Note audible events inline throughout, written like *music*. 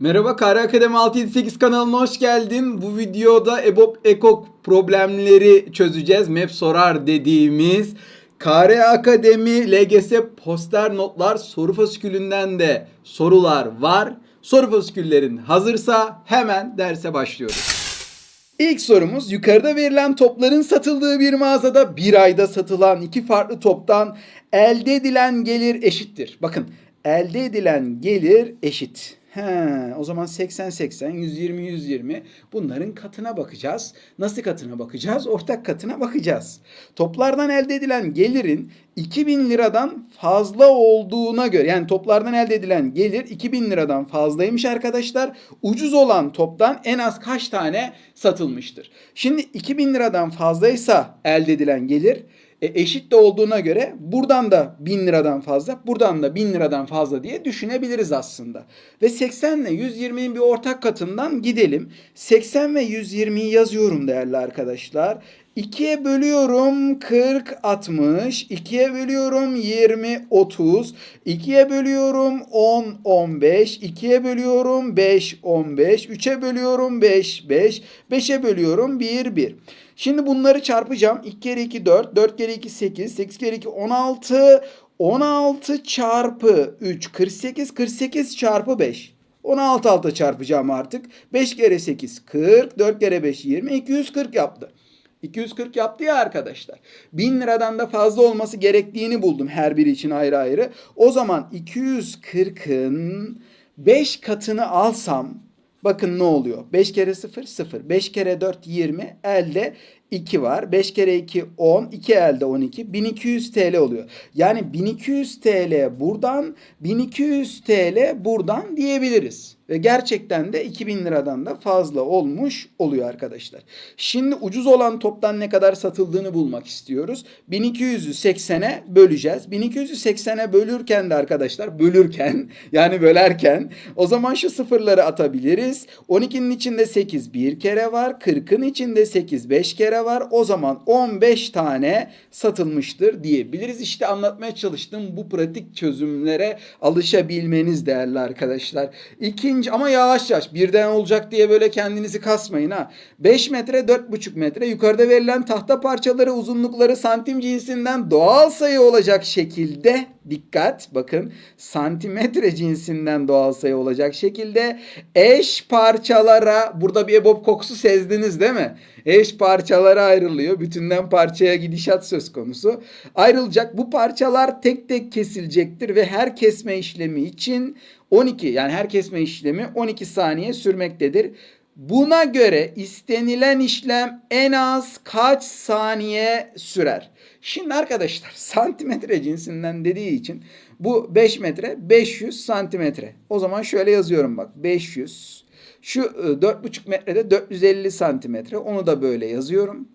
Merhaba Kare Akademi 678 kanalına hoş geldin. Bu videoda EBOB EKOK problemleri çözeceğiz. Map sorar dediğimiz Kare Akademi LGS poster notlar soru fasikülünden de sorular var. Soru fasiküllerin hazırsa hemen derse başlıyoruz. İlk sorumuz yukarıda verilen topların satıldığı bir mağazada bir ayda satılan iki farklı toptan elde edilen gelir eşittir. Bakın elde edilen gelir eşit. He, o zaman 80 80 120 120 bunların katına bakacağız. Nasıl katına bakacağız? Ortak katına bakacağız. Toplardan elde edilen gelirin 2000 liradan fazla olduğuna göre yani toplardan elde edilen gelir 2000 liradan fazlaymış arkadaşlar. Ucuz olan toptan en az kaç tane satılmıştır? Şimdi 2000 liradan fazlaysa elde edilen gelir e, eşit de olduğuna göre buradan da 1000 liradan fazla, buradan da 1000 liradan fazla diye düşünebiliriz aslında. Ve 80 ile 120'nin bir ortak katından gidelim. 80 ve 120'yi yazıyorum değerli arkadaşlar. 2'ye bölüyorum 40 60, 2'ye bölüyorum 20 30, 2'ye bölüyorum 10 15, 2'ye bölüyorum 5 15, 3'e bölüyorum 5 5, 5'e bölüyorum 1 1. Şimdi bunları çarpacağım. 2 kere 2 4, 4 kere 2 8, 8 kere 2 16, 16 çarpı 3 48, 48 çarpı 5. 16 alta çarpacağım artık. 5 kere 8 40, 4 kere 5 20, 240 yaptı. 240 yaptı ya arkadaşlar. 1000 liradan da fazla olması gerektiğini buldum her biri için ayrı ayrı. O zaman 240'ın 5 katını alsam bakın ne oluyor? 5 kere 0 0. 5 kere 4 20. Elde 2 var. 5 kere 2 10. 2 elde 12. 1200 TL oluyor. Yani 1200 TL buradan 1200 TL buradan diyebiliriz. Ve gerçekten de 2000 liradan da fazla olmuş oluyor arkadaşlar. Şimdi ucuz olan toptan ne kadar satıldığını bulmak istiyoruz. 1200'ü 80'e böleceğiz. 1200'ü 80'e bölürken de arkadaşlar bölürken *laughs* yani bölerken o zaman şu sıfırları atabiliriz. 12'nin içinde 8 bir kere var. 40'ın içinde 8 5 kere var. O zaman 15 tane satılmıştır diyebiliriz. İşte anlatmaya çalıştığım bu pratik çözümlere alışabilmeniz değerli arkadaşlar. İkinci ama yavaş yavaş birden olacak diye böyle kendinizi kasmayın ha. 5 metre 4,5 metre yukarıda verilen tahta parçaları uzunlukları santim cinsinden doğal sayı olacak şekilde dikkat bakın santimetre cinsinden doğal sayı olacak şekilde eş parçalara burada bir EBOB kokusu sezdiniz değil mi? Eş parçalara ayrılıyor. Bütünden parçaya gidişat söz konusu. Ayrılacak. Bu parçalar tek tek kesilecektir ve her kesme işlemi için 12 yani her kesme işlemi 12 saniye sürmektedir. Buna göre istenilen işlem en az kaç saniye sürer? Şimdi arkadaşlar *laughs* santimetre cinsinden dediği için bu 5 metre 500 santimetre. O zaman şöyle yazıyorum bak 500. Şu 4,5 metrede 450 santimetre. Onu da böyle yazıyorum.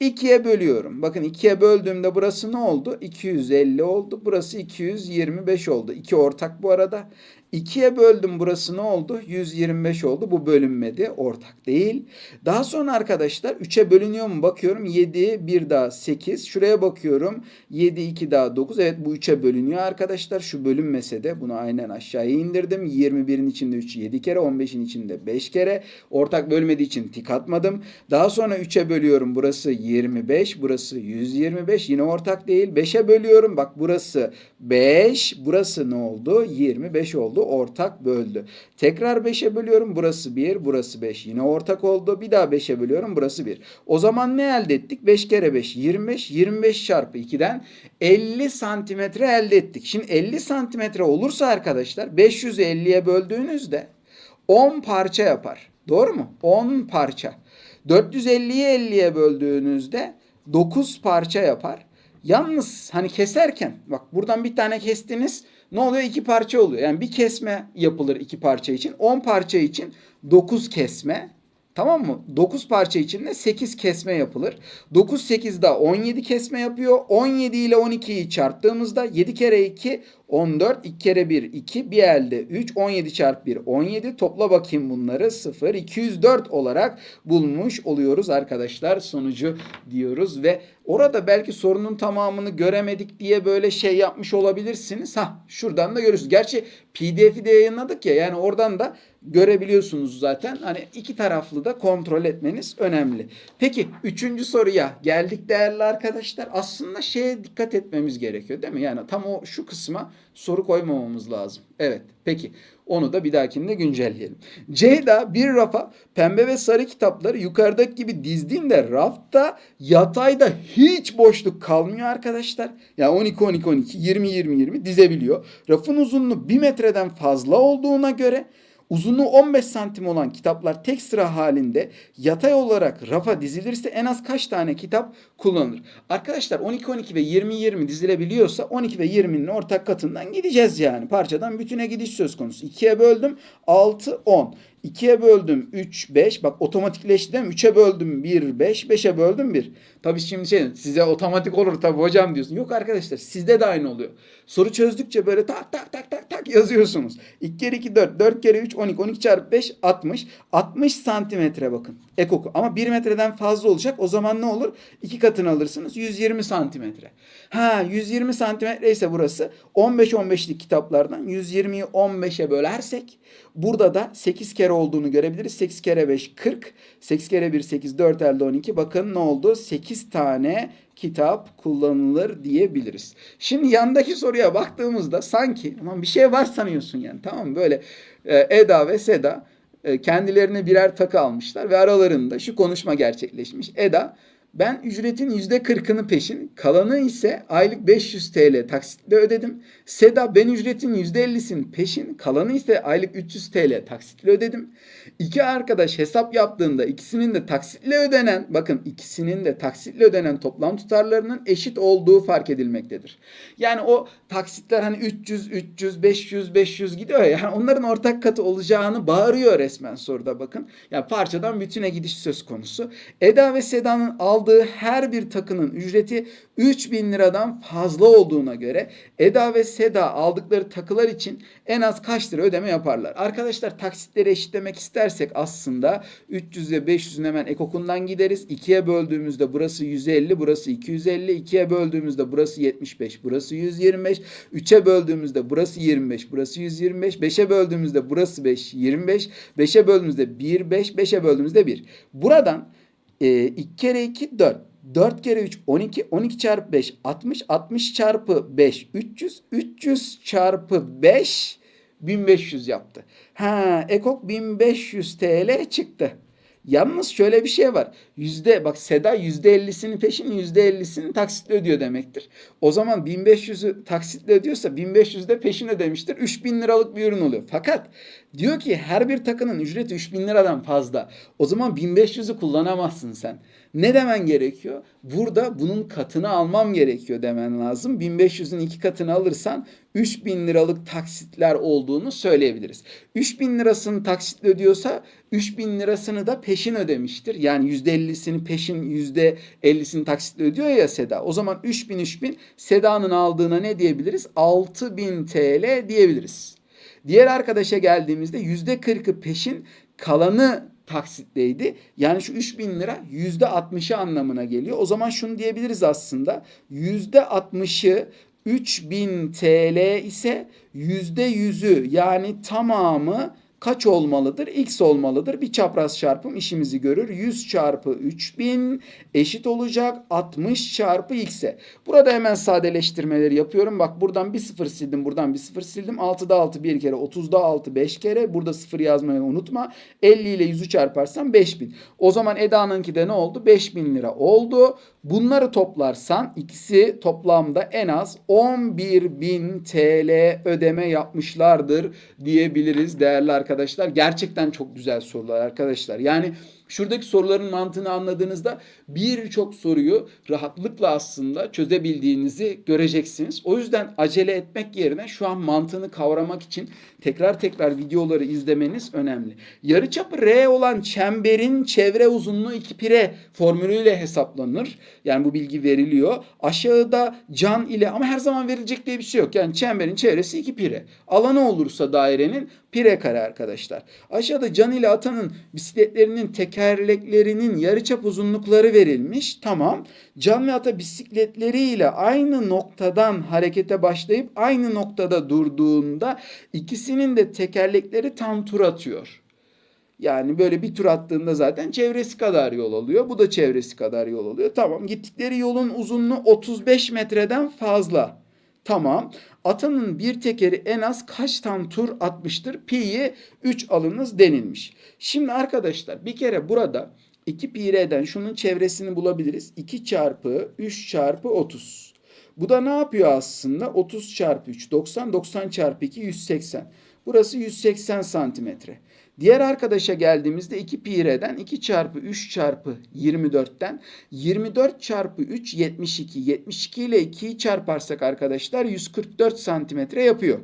2'ye bölüyorum. Bakın 2'ye böldüğümde burası ne oldu? 250 oldu. Burası 225 oldu. 2 ortak bu arada. 2'ye böldüm burası ne oldu? 125 oldu. Bu bölünmedi. Ortak değil. Daha sonra arkadaşlar 3'e bölünüyor mu? Bakıyorum 7 bir daha 8. Şuraya bakıyorum 7 2 daha 9. Evet bu 3'e bölünüyor arkadaşlar. Şu bölünmese de bunu aynen aşağıya indirdim. 21'in içinde 3 7 kere 15'in içinde 5 kere. Ortak bölmediği için tik atmadım. Daha sonra 3'e bölüyorum. Burası 25. Burası 125. Yine ortak değil. 5'e bölüyorum. Bak burası 5. Burası ne oldu? 25 oldu. Ortak böldü. Tekrar 5'e bölüyorum. Burası 1. Burası 5. Yine ortak oldu. Bir daha 5'e bölüyorum. Burası 1. O zaman ne elde ettik? 5 kere 5 25. 25 çarpı 2'den 50 santimetre elde ettik. Şimdi 50 santimetre olursa arkadaşlar 550'ye böldüğünüzde 10 parça yapar. Doğru mu? 10 parça. 450'yi 50'ye böldüğünüzde 9 parça yapar. Yalnız hani keserken bak buradan bir tane kestiniz ne oluyor? İki parça oluyor. Yani bir kesme yapılır iki parça için. 10 parça için 9 kesme. Tamam mı? 9 parça içinde 8 kesme yapılır. 9 8 daha 17 kesme yapıyor. 17 ile 12'yi çarptığımızda 7 kere 2 14 2 kere 1 2 bir elde 3 17 çarpı 1 17 topla bakayım bunları 0 204 olarak bulmuş oluyoruz arkadaşlar sonucu diyoruz ve Orada belki sorunun tamamını göremedik diye böyle şey yapmış olabilirsiniz. Ha şuradan da görürsünüz. Gerçi PDF'i de yayınladık ya yani oradan da görebiliyorsunuz zaten. Hani iki taraflı da kontrol etmeniz önemli. Peki üçüncü soruya geldik değerli arkadaşlar. Aslında şeye dikkat etmemiz gerekiyor değil mi? Yani tam o şu kısma soru koymamamız lazım. Evet peki onu da bir dahakinde güncelleyelim. Ceyda bir rafa pembe ve sarı kitapları yukarıdaki gibi dizdiğinde rafta yatayda hiç boşluk kalmıyor arkadaşlar. Yani 12 12 12 20 20 20 dizebiliyor. Rafın uzunluğu 1 metreden fazla olduğuna göre Uzunluğu 15 santim olan kitaplar tek sıra halinde yatay olarak rafa dizilirse en az kaç tane kitap kullanılır? Arkadaşlar 12 12 ve 20 20 dizilebiliyorsa 12 ve 20'nin ortak katından gideceğiz yani. Parçadan bütüne gidiş söz konusu. 2'ye böldüm 6 10. 2'ye böldüm 3, 5. Bak otomatikleşti değil mi? 3'e böldüm 1, 5. 5'e böldüm 1. Tabii şimdi şey size otomatik olur tabii hocam diyorsun. Yok arkadaşlar sizde de aynı oluyor. Soru çözdükçe böyle tak tak tak tak tak yazıyorsunuz. 2 kere 2 4, 4 kere 3 12, 12 çarpı 5 60. 60 santimetre bakın ekoku. Ama 1 metreden fazla olacak. O zaman ne olur? 2 katını alırsınız. 120 santimetre. Ha 120 santimetre ise burası 15-15'lik kitaplardan 120'yi 15'e bölersek burada da 8 kere olduğunu görebiliriz. 8 kere 5 40. 8 kere 1 8 4 elde 12. Bakın ne oldu? 8 tane kitap kullanılır diyebiliriz. Şimdi yandaki soruya baktığımızda sanki aman bir şey var sanıyorsun yani tamam mı? Böyle e, Eda ve Seda e, kendilerine birer takı almışlar ve aralarında şu konuşma gerçekleşmiş. Eda ben ücretin yüzde kırkını peşin, kalanı ise aylık 500 TL taksitle ödedim. Seda ben ücretin yüzde ellisini peşin, kalanı ise aylık 300 TL taksitle ödedim. İki arkadaş hesap yaptığında ikisinin de taksitle ödenen, bakın ikisinin de taksitle ödenen toplam tutarlarının eşit olduğu fark edilmektedir. Yani o taksitler hani 300, 300, 500, 500 gidiyor ya, yani onların ortak katı olacağını bağırıyor resmen soruda bakın. Yani parçadan bütüne gidiş söz konusu. Eda ve Seda'nın aldığı her bir takının ücreti 3000 liradan fazla olduğuna göre Eda ve Seda aldıkları takılar için en az kaç lira ödeme yaparlar? Arkadaşlar taksitleri eşitlemek istersek aslında 300 ve 500'ün hemen ekokundan gideriz. 2'ye böldüğümüzde burası 150, burası 250. 2'ye böldüğümüzde burası 75, burası 125. 3'e böldüğümüzde burası 25, burası 125. 5'e böldüğümüzde burası 5, 25. 5'e böldüğümüzde 1, 5. 5'e böldüğümüzde 1. Buradan e, 2 kere 2 4. 4 kere 3 12. 12 çarpı 5 60. 60 çarpı 5 300. 300 çarpı 5 1500 yaptı. Ha ekok 1500 TL çıktı. Yalnız şöyle bir şey var. Yüzde bak Seda yüzde ellisini peşin yüzde ellisini taksitle ödüyor demektir. O zaman 1500'ü taksitle ödüyorsa 1500 de peşin ödemiştir. 3000 liralık bir ürün oluyor. Fakat diyor ki her bir takının ücreti 3000 liradan fazla. O zaman 1500'ü kullanamazsın sen. Ne demen gerekiyor? Burada bunun katını almam gerekiyor demen lazım. 1500'ün iki katını alırsan 3000 liralık taksitler olduğunu söyleyebiliriz. 3000 lirasını taksitle ödüyorsa 3000 lirasını da peşin ödemiştir. Yani %50'sini peşin %50'sini taksitle ödüyor ya Seda. O zaman 3000 3000 Seda'nın aldığına ne diyebiliriz? 6000 TL diyebiliriz. Diğer arkadaşa geldiğimizde %40'ı peşin kalanı taksitleydi. Yani şu 3000 lira %60'ı anlamına geliyor. O zaman şunu diyebiliriz aslında. %60'ı 3000 TL ise %100'ü yani tamamı kaç olmalıdır? X olmalıdır. Bir çapraz çarpım işimizi görür. 100 çarpı 3000 eşit olacak 60 çarpı x'e. Burada hemen sadeleştirmeleri yapıyorum. Bak buradan bir sıfır sildim. Buradan bir sıfır sildim. 6'da 6 bir kere. 30'da 6 5 kere. Burada sıfır yazmayı unutma. 50 ile 100'ü çarparsam 5000. O zaman Eda'nınki de ne oldu? 5000 lira oldu. Bunları toplarsan ikisi toplamda en az 11.000 TL ödeme yapmışlardır diyebiliriz değerli arkadaşlar. Gerçekten çok güzel sorular arkadaşlar. Yani Şuradaki soruların mantığını anladığınızda birçok soruyu rahatlıkla aslında çözebildiğinizi göreceksiniz. O yüzden acele etmek yerine şu an mantığını kavramak için tekrar tekrar videoları izlemeniz önemli. Yarıçapı R olan çemberin çevre uzunluğu 2 pire formülüyle hesaplanır. Yani bu bilgi veriliyor. Aşağıda can ile ama her zaman verilecek diye bir şey yok. Yani çemberin çevresi 2 pire. Alanı olursa dairenin pire kare arkadaşlar. Aşağıda can ile atanın bisikletlerinin teker tekerleklerinin yarıçap uzunlukları verilmiş. Tamam. Can ve ata bisikletleriyle aynı noktadan harekete başlayıp aynı noktada durduğunda ikisinin de tekerlekleri tam tur atıyor. Yani böyle bir tur attığında zaten çevresi kadar yol alıyor. Bu da çevresi kadar yol alıyor. Tamam gittikleri yolun uzunluğu 35 metreden fazla. Tamam. Atanın bir tekeri en az kaç tam tur atmıştır? Pi'yi 3 alınız denilmiş. Şimdi arkadaşlar bir kere burada 2 pi r'den şunun çevresini bulabiliriz. 2 çarpı 3 çarpı 30. Bu da ne yapıyor aslında? 30 çarpı 3 90 90 çarpı 2 180. Burası 180 santimetre. Diğer arkadaşa geldiğimizde 2 pi r'den 2 çarpı 3 çarpı 24'ten 24 çarpı 3 72. 72 ile 2'yi çarparsak arkadaşlar 144 santimetre yapıyor.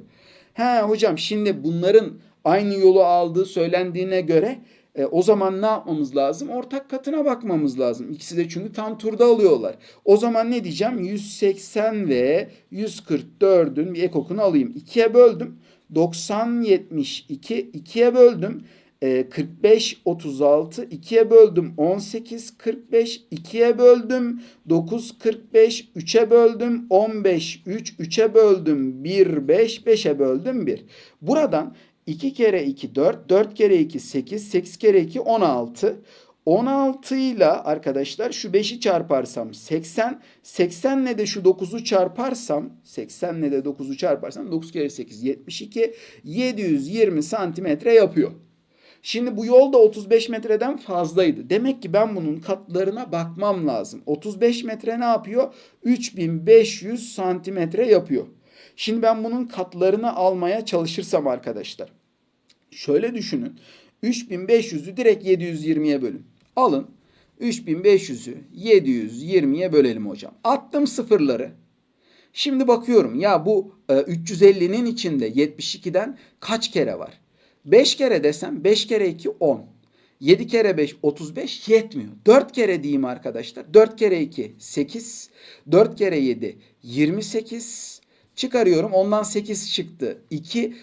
He hocam şimdi bunların aynı yolu aldığı söylendiğine göre e, o zaman ne yapmamız lazım? Ortak katına bakmamız lazım. İkisi de çünkü tam turda alıyorlar. O zaman ne diyeceğim? 180 ve 144'ün bir ekokunu alayım. 2'ye böldüm. 90 72 2'ye böldüm. E, 45 36 2'ye böldüm. 18 45 2'ye böldüm. 9 45 3'e böldüm. 15 3 3'e böldüm. 1 5 5'e böldüm. 1. Buradan 2 kere 2 4 4 kere 2 8 8 kere 2 16 16 ile arkadaşlar şu 5'i çarparsam 80. 80 ile de şu 9'u çarparsam 80 ile de 9'u çarparsam 9 kere 8 72. 720 santimetre yapıyor. Şimdi bu yol da 35 metreden fazlaydı. Demek ki ben bunun katlarına bakmam lazım. 35 metre ne yapıyor? 3500 santimetre yapıyor. Şimdi ben bunun katlarını almaya çalışırsam arkadaşlar. Şöyle düşünün. 3500'ü direkt 720'ye bölün. Alın. 3500'ü 720'ye bölelim hocam. Attım sıfırları. Şimdi bakıyorum ya bu e, 350'nin içinde 72'den kaç kere var? 5 kere desem 5 kere 2 10. 7 kere 5 35 yetmiyor. 4 kere diyeyim arkadaşlar. 4 kere 2 8. 4 kere 7 28. Çıkarıyorum. Ondan 8 çıktı. 2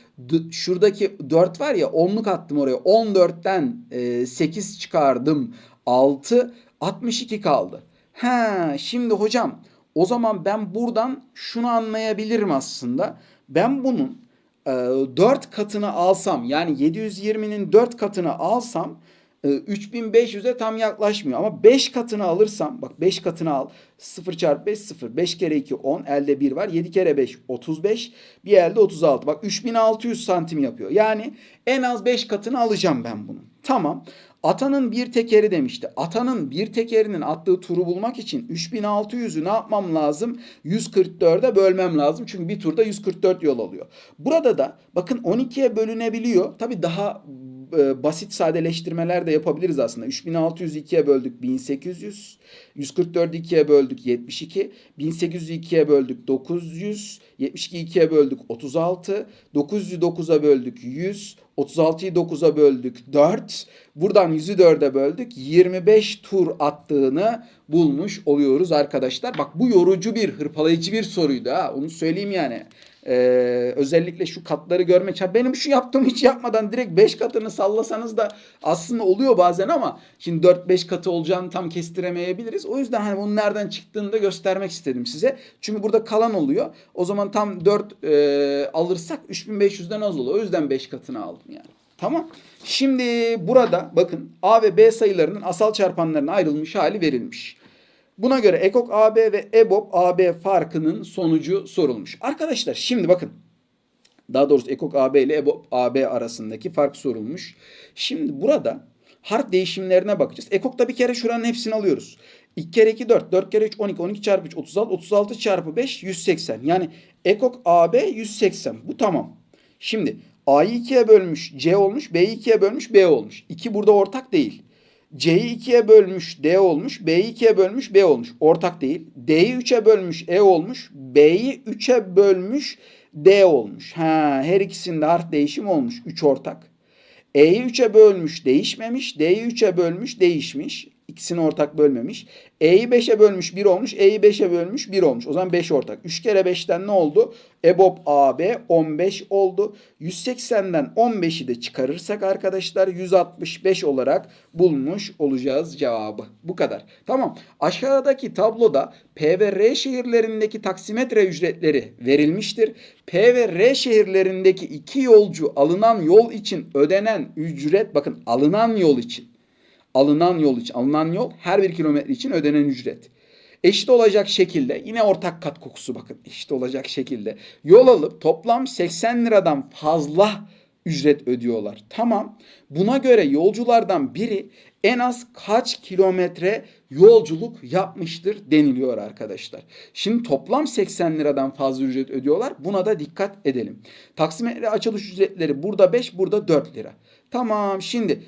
şuradaki 4 var ya 10'luk attım oraya. 14'ten e, 8 çıkardım. 6 62 kaldı. Ha şimdi hocam o zaman ben buradan şunu anlayabilirim aslında. Ben bunun e, 4 katını alsam yani 720'nin 4 katını alsam 3500'e tam yaklaşmıyor. Ama 5 katını alırsam bak 5 katını al 0 çarpı 5 0 5 kere 2 10 elde 1 var 7 kere 5 35 bir elde 36 bak 3600 santim yapıyor. Yani en az 5 katını alacağım ben bunun. Tamam. Atanın bir tekeri demişti. Atanın bir tekerinin attığı turu bulmak için 3600'ü ne yapmam lazım? 144'e bölmem lazım. Çünkü bir turda 144 yol alıyor. Burada da bakın 12'ye bölünebiliyor. Tabii daha e, basit sadeleştirmeler de yapabiliriz aslında. 3600'ü 2'ye böldük 1800. 144'ü 2'ye böldük 72. 1800'ü 2'ye böldük 900. 72'yi 2'ye böldük 36. 900'ü 9'a böldük 100. 36'yı 9'a böldük 4. Buradan 100'ü 4'e böldük. 25 tur attığını bulmuş oluyoruz arkadaşlar. Bak bu yorucu bir, hırpalayıcı bir soruydu ha. Onu söyleyeyim yani. Ee, özellikle şu katları görmek. Ha benim şu yaptığım hiç yapmadan direkt 5 katını sallasanız da aslında oluyor bazen ama şimdi 4-5 katı olacağını tam kestiremeyebiliriz. O yüzden hani bunun nereden çıktığını da göstermek istedim size. Çünkü burada kalan oluyor. O zaman tam 4 e, alırsak 3500'den az oluyor. O yüzden 5 katını aldım yani. Tamam. Şimdi burada bakın A ve B sayılarının asal çarpanlarına ayrılmış hali verilmiş. Buna göre ekok AB ve EBOB AB farkının sonucu sorulmuş. Arkadaşlar şimdi bakın. Daha doğrusu ekok AB ile EBOB AB arasındaki fark sorulmuş. Şimdi burada harf değişimlerine bakacağız. Ekokta bir kere şuranın hepsini alıyoruz. 2 kere 2 4, 4 kere 3 12, 12 çarpı 3 36, 36 çarpı 5 180. Yani ekok AB 180. Bu tamam. Şimdi A'yı 2'ye bölmüş C olmuş, B'yi 2'ye bölmüş B olmuş. 2 burada ortak değil. C'yi 2'ye bölmüş D olmuş. B'yi 2'ye bölmüş B olmuş. Ortak değil. D'yi 3'e bölmüş E olmuş. B'yi 3'e bölmüş D olmuş. Ha, her ikisinde harf değişim olmuş. 3 ortak. E'yi 3'e bölmüş değişmemiş. D'yi 3'e bölmüş değişmiş. İkisini ortak bölmemiş. E'yi 5'e bölmüş 1 olmuş. E'yi 5'e bölmüş 1 olmuş. O zaman 5 ortak. 3 kere 5'ten ne oldu? EBOB AB 15 oldu. 180'den 15'i de çıkarırsak arkadaşlar 165 olarak bulmuş olacağız cevabı. Bu kadar. Tamam. Aşağıdaki tabloda P ve R şehirlerindeki taksimetre ücretleri verilmiştir. P ve R şehirlerindeki iki yolcu alınan yol için ödenen ücret bakın alınan yol için alınan yol için alınan yol her bir kilometre için ödenen ücret. Eşit olacak şekilde yine ortak kat kokusu bakın eşit olacak şekilde yol alıp toplam 80 liradan fazla ücret ödüyorlar. Tamam. Buna göre yolculardan biri en az kaç kilometre yolculuk yapmıştır deniliyor arkadaşlar. Şimdi toplam 80 liradan fazla ücret ödüyorlar. Buna da dikkat edelim. Taksimetre açılış ücretleri burada 5, burada 4 lira. Tamam şimdi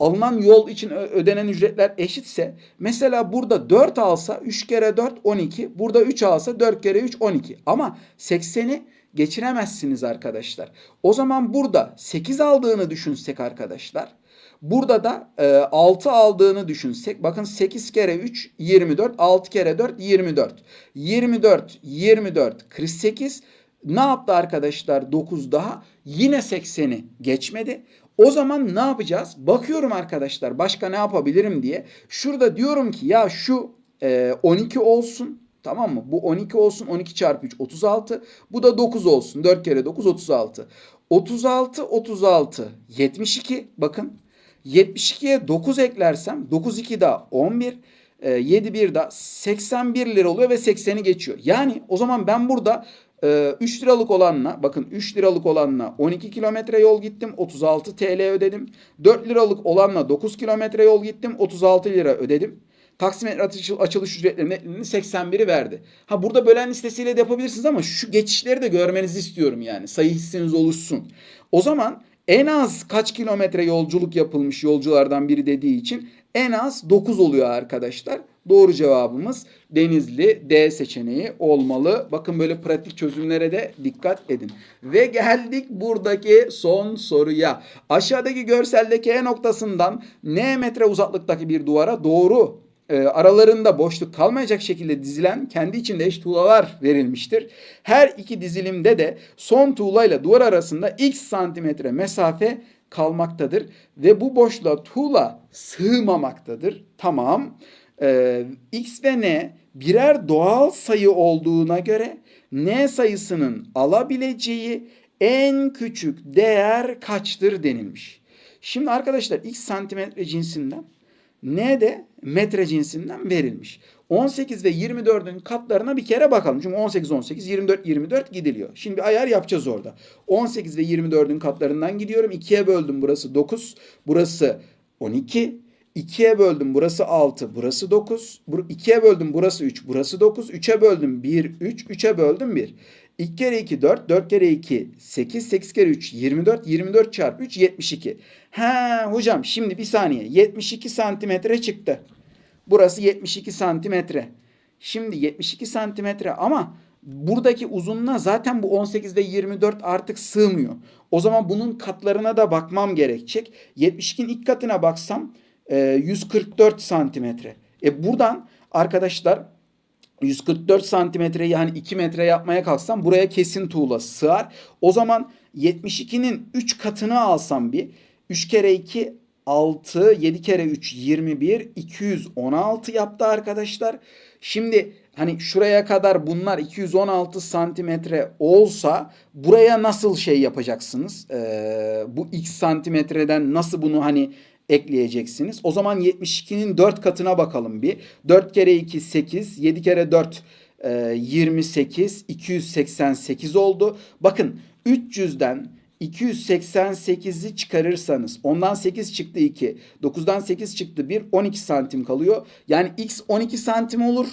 alınan yol için ödenen ücretler eşitse mesela burada 4 alsa 3 kere 4 12 burada 3 alsa 4 kere 3 12 ama 80'i geçiremezsiniz arkadaşlar. O zaman burada 8 aldığını düşünsek arkadaşlar Burada da e, 6 aldığını düşünsek bakın 8 kere 3 24 6 kere 4 24 24 24 48 ne yaptı arkadaşlar 9 daha yine 80'i geçmedi. O zaman ne yapacağız? Bakıyorum arkadaşlar başka ne yapabilirim diye. Şurada diyorum ki ya şu e, 12 olsun. Tamam mı? Bu 12 olsun. 12 çarpı 3 36. Bu da 9 olsun. 4 kere 9 36. 36 36 72. Bakın 72'ye 9 eklersem 9 2 daha 11. 7 1 daha 81 lira oluyor ve 80'i geçiyor. Yani o zaman ben burada 3 ee, liralık olanla bakın 3 liralık olanla 12 kilometre yol gittim 36 TL ödedim. 4 liralık olanla 9 kilometre yol gittim 36 lira ödedim. Taksimetre açılış ücretlerinin 81'i verdi. Ha burada bölen listesiyle de yapabilirsiniz ama şu geçişleri de görmenizi istiyorum yani. Sayı hissiniz oluşsun. O zaman en az kaç kilometre yolculuk yapılmış yolculardan biri dediği için en az 9 oluyor arkadaşlar. Doğru cevabımız Denizli D seçeneği olmalı. Bakın böyle pratik çözümlere de dikkat edin. Ve geldik buradaki son soruya. Aşağıdaki görseldeki E noktasından N metre uzaklıktaki bir duvara doğru e, aralarında boşluk kalmayacak şekilde dizilen kendi içinde eş tuğlalar verilmiştir. Her iki dizilimde de son tuğlayla duvar arasında x santimetre mesafe kalmaktadır ve bu boşluğa tuğla sığmamaktadır. Tamam. Ee, x ve n birer doğal sayı olduğuna göre n sayısının alabileceği en küçük değer kaçtır denilmiş. Şimdi arkadaşlar x santimetre cinsinden n de metre cinsinden verilmiş. 18 ve 24'ün katlarına bir kere bakalım. Çünkü 18, 18, 24, 24 gidiliyor. Şimdi bir ayar yapacağız orada. 18 ve 24'ün katlarından gidiyorum. 2'ye böldüm burası 9. Burası 12. 2'ye böldüm burası 6 burası 9. 2'ye böldüm burası 3 burası 9. 3'e böldüm 1 3 3'e böldüm 1. 2 kere 2 4 4 kere 2 8 8 kere 3 24 24 çarpı 3 72. He hocam şimdi bir saniye 72 santimetre çıktı. Burası 72 santimetre. Şimdi 72 santimetre ama buradaki uzunluğa zaten bu 18 ve 24 artık sığmıyor. O zaman bunun katlarına da bakmam gerekecek. 72'nin ilk katına baksam 144 e, santimetre. E buradan arkadaşlar 144 santimetre yani 2 metre yapmaya kalksam buraya kesin tuğla sığar. O zaman 72'nin 3 katını alsam bir 3 kere 2 6 7 kere 3 21 216 yaptı arkadaşlar. Şimdi hani şuraya kadar bunlar 216 santimetre olsa buraya nasıl şey yapacaksınız? Ee, bu x santimetreden nasıl bunu hani ekleyeceksiniz. O zaman 72'nin 4 katına bakalım bir. 4 kere 2 8, 7 kere 4 28, 288 oldu. Bakın 300'den 288'i çıkarırsanız ondan 8 çıktı 2. 9'dan 8 çıktı 1. 12 santim kalıyor. Yani x 12 santim olur.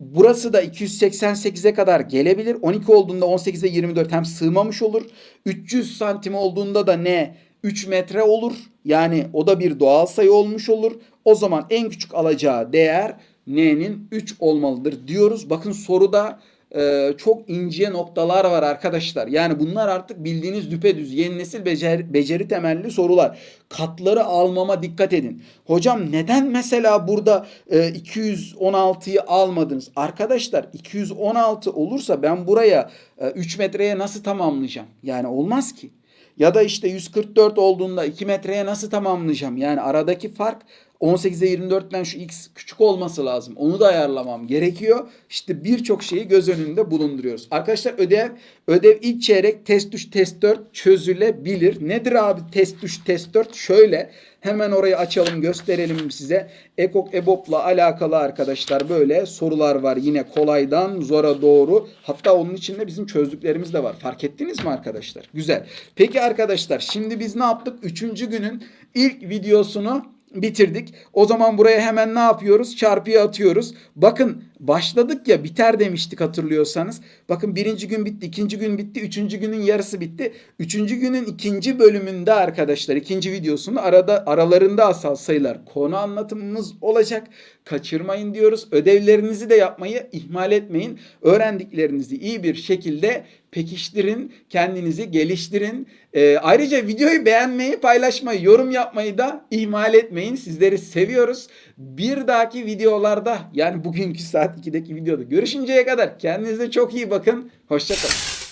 Burası da 288'e kadar gelebilir. 12 olduğunda 18 ve 24 hem sığmamış olur. 300 santim olduğunda da ne? 3 metre olur. Yani o da bir doğal sayı olmuş olur. O zaman en küçük alacağı değer n'nin 3 olmalıdır diyoruz. Bakın soruda e, çok ince noktalar var arkadaşlar. Yani bunlar artık bildiğiniz düpedüz yeni nesil becer, beceri temelli sorular. Katları almama dikkat edin. Hocam neden mesela burada e, 216'yı almadınız? Arkadaşlar 216 olursa ben buraya e, 3 metreye nasıl tamamlayacağım? Yani olmaz ki. Ya da işte 144 olduğunda 2 metreye nasıl tamamlayacağım? Yani aradaki fark 18'e 24'ten şu x küçük olması lazım. Onu da ayarlamam gerekiyor. İşte birçok şeyi göz önünde bulunduruyoruz. Arkadaşlar ödev ödev ilk çeyrek test 3 test 4 çözülebilir. Nedir abi test 3 test 4? Şöyle hemen orayı açalım gösterelim size. Ekok EBOB'la alakalı arkadaşlar böyle sorular var. Yine kolaydan zora doğru. Hatta onun içinde bizim çözdüklerimiz de var. Fark ettiniz mi arkadaşlar? Güzel. Peki arkadaşlar şimdi biz ne yaptık? Üçüncü günün ilk videosunu bitirdik. O zaman buraya hemen ne yapıyoruz? Çarpıya atıyoruz. Bakın başladık ya biter demiştik hatırlıyorsanız. Bakın birinci gün bitti, ikinci gün bitti, üçüncü günün yarısı bitti. Üçüncü günün ikinci bölümünde arkadaşlar ikinci videosunu arada aralarında asal sayılar konu anlatımımız olacak. Kaçırmayın diyoruz. Ödevlerinizi de yapmayı ihmal etmeyin. Öğrendiklerinizi iyi bir şekilde pekiştirin, kendinizi geliştirin. Ee, ayrıca videoyu beğenmeyi, paylaşmayı, yorum yapmayı da ihmal etmeyin. Sizleri seviyoruz. Bir dahaki videolarda yani bugünkü saat 2'deki videoda görüşünceye kadar kendinize çok iyi bakın. Hoşçakalın.